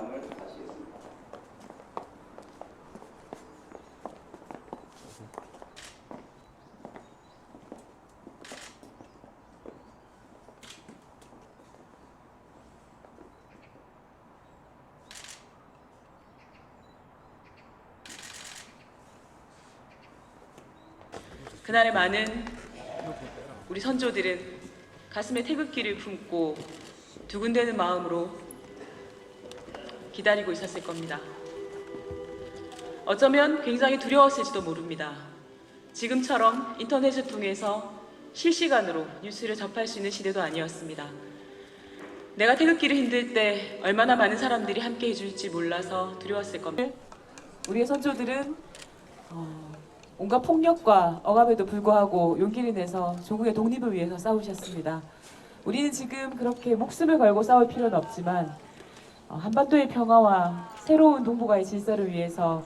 공장을 마치겠습니다. 그날의 많은 우리 선조들은 가슴에 태극기를 품고 두근대는 마음으로 기다리고 있었을 겁니다. 어쩌면 굉장히 두려웠을지도 모릅니다. 지금처럼 인터넷을 통해서 실시간으로 뉴스를 접할 수 있는 시대도 아니었습니다. 내가 태극기를 흔들 때 얼마나 많은 사람들이 함께 해줄지 몰라서 두려웠을 겁니다. 우리의 선조들은 어, 온갖 폭력과 억압에도 불구하고 용기를 내서 조국의 독립을 위해서 싸우셨습니다. 우리는 지금 그렇게 목숨을 걸고 싸울 필요는 없지만 어, 한반도의 평화와 새로운 동북아의 질서를 위해서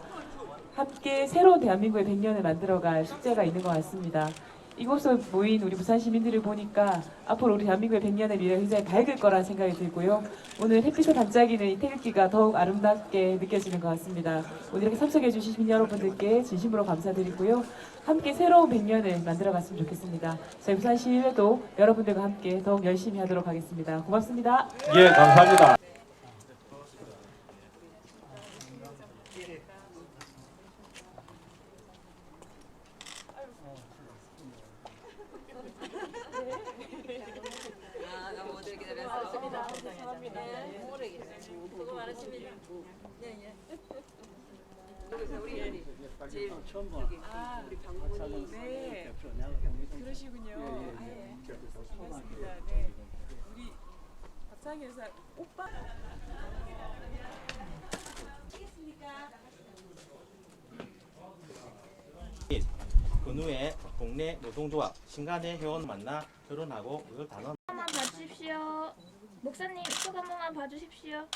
함께 새로운 대한민국의 100년을 만들어갈 숙제가 있는 것 같습니다. 이곳에 모인 우리 부산 시민들을 보니까 앞으로 우리 대한민국의 100년의 미래 굉장히 밝을 거라는 생각이 들고요. 오늘 햇빛에 반짝이는 이 태극기가 더욱 아름답게 느껴지는 것 같습니다. 오늘 이렇게 참석해 주신 시민 여러분들께 진심으로 감사드리고요. 함께 새로운 100년을 만들어 갔으면 좋겠습니다. 저희 부산 시민회도 여러분들과 함께 더욱 열심히 하도록 하겠습니다. 고맙습니다. 예, 감사합니다. 아, 너무 오늘 기다려서. 감사합니다. 수고 많으십니다. 예, 예. 여기서 우리 우리 제일 저기 우리 방문이 네. 그러시군요. 아, 예. 고맙습니다. 네. 우리 박창희 여사 오빠 근후에 동네 노동조합 신간의 회원 만나 결혼하고 그걸 단원. 목사님 속한 번만 봐주십시오.